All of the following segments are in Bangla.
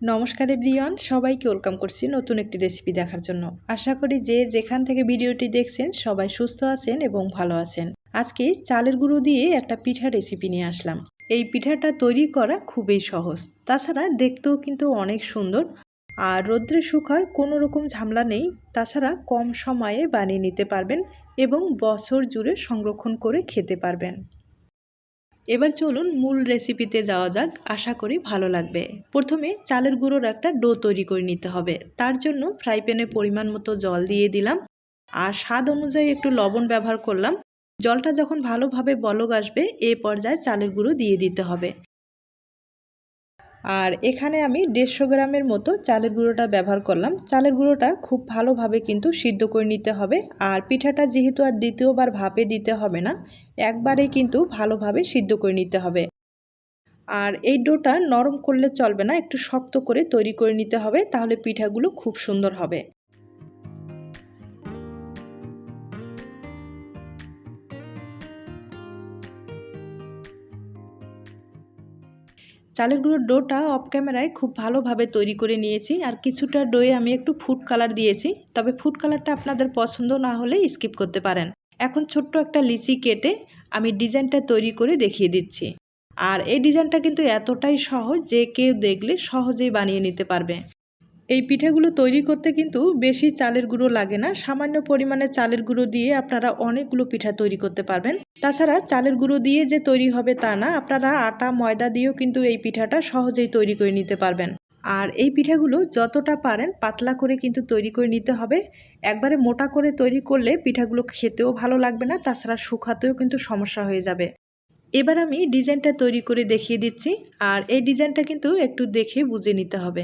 নমস্কার ব্রিয়ন সবাইকে ওয়েলকাম করছি নতুন একটি রেসিপি দেখার জন্য। আশা করি যে যেখান থেকে ভিডিওটি দেখছেন, সবাই সুস্থ আছেন এবং ভালো আছেন। আজকে চালের গুঁড়ো দিয়ে একটা পিঠা রেসিপি নিয়ে আসলাম। এই পিঠাটা তৈরি করা খুবই সহজ। তাছাড়া দেখতেও কিন্তু অনেক সুন্দর। আর রৌদ্রে শুকার কোনো রকম ঝামেলা নেই। তাছাড়া কম সময়ে বানিয়ে নিতে পারবেন এবং বছর জুড়ে সংরক্ষণ করে খেতে পারবেন। এবার চলুন মূল রেসিপিতে যাওয়া যাক, আশা করি ভালো লাগবে। প্রথমে চালের গুঁড়োর একটা ডো তৈরি করে নিতে হবে। তার জন্য ফ্রাই প্যানে পরিমাণ মতো জল দিয়ে দিলাম আর স্বাদ অনুযায়ী একটু লবণ ব্যবহার করলাম। জলটা যখন ভালোভাবে বলক আসবে, এ পর্যায়ে চালের গুঁড়ো দিয়ে দিতে হবে। আর এখানে আমি দেড়শো গ্রামের মতো চালের গুঁড়োটা ব্যবহার করলাম। চালের গুঁড়োটা খুব ভালোভাবে কিন্তু সিদ্ধ করে নিতে হবে। আর পিঠাটা যেহেতু আর দ্বিতীয়বার ভাপে দিতে হবে না, একবারে কিন্তু ভালোভাবে সিদ্ধ করে নিতে হবে। আর এই ডোটা নরম করলে চলবে না, একটু শক্ত করে তৈরি করে নিতে হবে, তাহলে পিঠাগুলো খুব সুন্দর হবে। চালের গুঁড়োর ডোটা অফ ক্যামেরায় খুব ভালোভাবে তৈরি করে নিয়েছি। আর কিছুটা ডোয়ে আমি একটু ফুড কালার দিয়েছি। তবে ফুড কালারটা আপনাদের পছন্দ না হলে স্কিপ করতে পারেন। এখন ছোট্ট একটা লিচি কেটে আমি ডিজাইনটা তৈরি করে দেখিয়ে দিচ্ছি। আর এই ডিজাইনটা কিন্তু এতটাই সহজ যে কেউ দেখলে সহজেই বানিয়ে নিতে পারবে। এই পিঠাগুলো তৈরি করতে কিন্তু বেশি চালের গুঁড়ো লাগে না। সামান্য পরিমাণে চালের গুঁড়ো দিয়ে আপনারা অনেকগুলো পিঠা তৈরি করতে পারবেন। তাছাড়া চালের গুঁড়ো দিয়ে যে তৈরি হবে তা না, আপনারা আটা, ময়দা দিয়েও কিন্তু এই পিঠাটা সহজেই তৈরি করে নিতে পারবেন। আর এই পিঠাগুলো যতটা পারেন পাতলা করে কিন্তু তৈরি করে নিতে হবে। একবারে মোটা করে তৈরি করলে পিঠাগুলো খেতেও ভালো লাগবে না, তাছাড়া শুকাতেও কিন্তু সমস্যা হয়ে যাবে। এবার আমি ডিজাইনটা তৈরি করে দেখিয়ে দিচ্ছি, আর এই ডিজাইনটা কিন্তু একটু দেখে বুঝে নিতে হবে।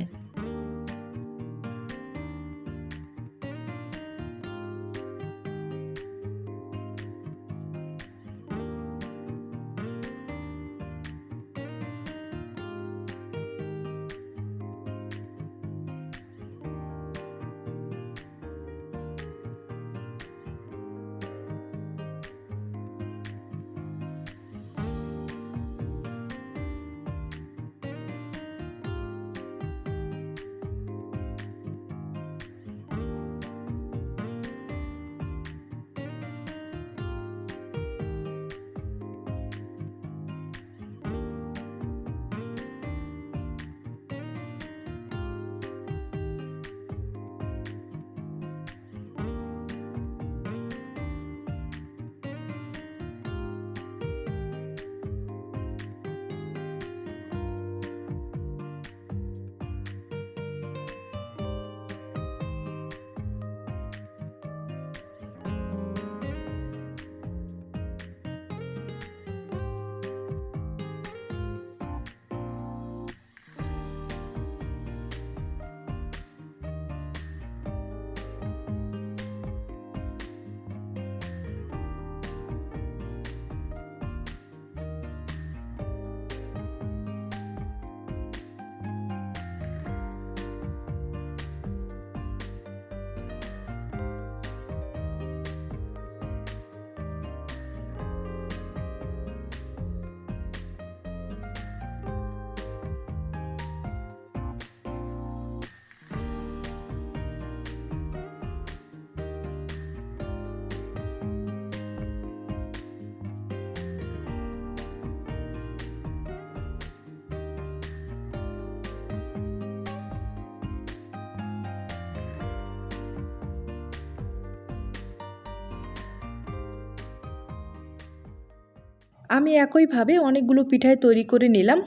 আমি একইভাবে অনেকগুলো পিঠাই তৈরি করে নিলাম।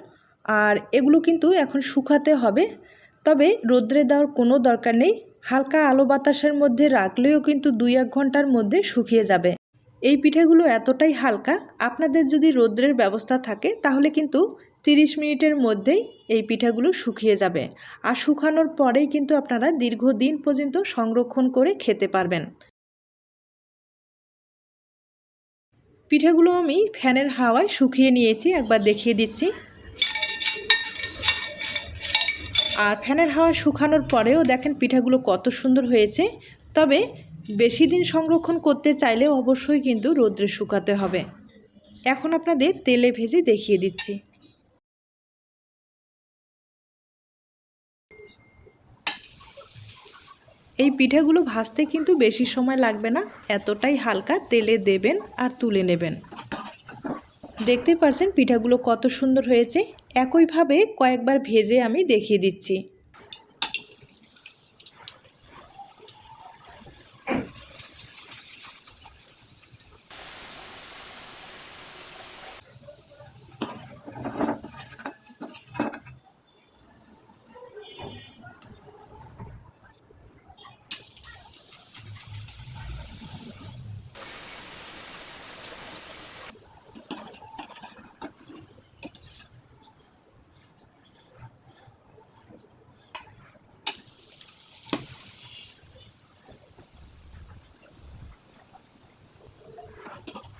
আর এগুলো কিন্তু এখন শুকাতে হবে। তবে রোদ্রে দেওয়ার কোনো দরকার নেই। হালকা আলো বাতাসের মধ্যে রাখলেও কিন্তু দুই এক ঘণ্টার মধ্যে শুকিয়ে যাবে। এই পিঠেগুলো এতটাই হালকা, আপনাদের যদি রোদ্রের ব্যবস্থা থাকে তাহলে কিন্তু তিরিশ মিনিটের মধ্যেই এই পিঠাগুলো শুকিয়ে যাবে। আর শুকানোর পরেই কিন্তু আপনারা দীর্ঘদিন পর্যন্ত সংরক্ষণ করে খেতে পারবেন। পিঠেগুলো আমি ফ্যানের হাওয়ায় শুকিয়ে নিয়েছি, একবার দেখিয়ে দিচ্ছি। আর ফ্যানের হাওয়া শুকানোর পরেও দেখেন পিঠাগুলো কত সুন্দর হয়েছে। তবে বেশি দিন সংরক্ষণ করতে চাইলে অবশ্যই কিন্তু রোদ্রে শুকাতে হবে। এখন আপনাদের তেলে ভেজে দেখিয়ে দিচ্ছি। এই পিঠাগুলো ভাজতে কিন্তু বেশি সময় লাগবে না, এতটাই হালকা তেলে দেবেন আর তুলে নেবেন। দেখতে পারছেন পিঠাগুলো কত সুন্দর হয়েছে, একইভাবে কয়েকবার ভেজে আমি দেখিয়ে দিচ্ছি।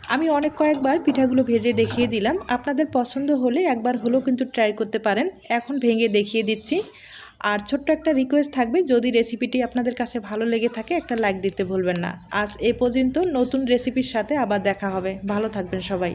আমি অনেক কয়েকবার পিঠাগুলো ভেজে দেখিয়ে দিলাম। আপনাদের পছন্দ হলে একবার হলেও কিন্তু ট্রাই করতে পারেন। এখন ভেঙে দেখিয়ে দিচ্ছি। আর ছোট্ট একটা রিকোয়েস্ট থাকবে, যদি রেসিপিটি আপনাদের কাছে ভালো লেগে থাকে, একটা লাইক দিতে ভুলবেন না। আজ এ পর্যন্ত নতুন রেসিপির সাথে আবার দেখা হবে। ভালো থাকবেন সবাই।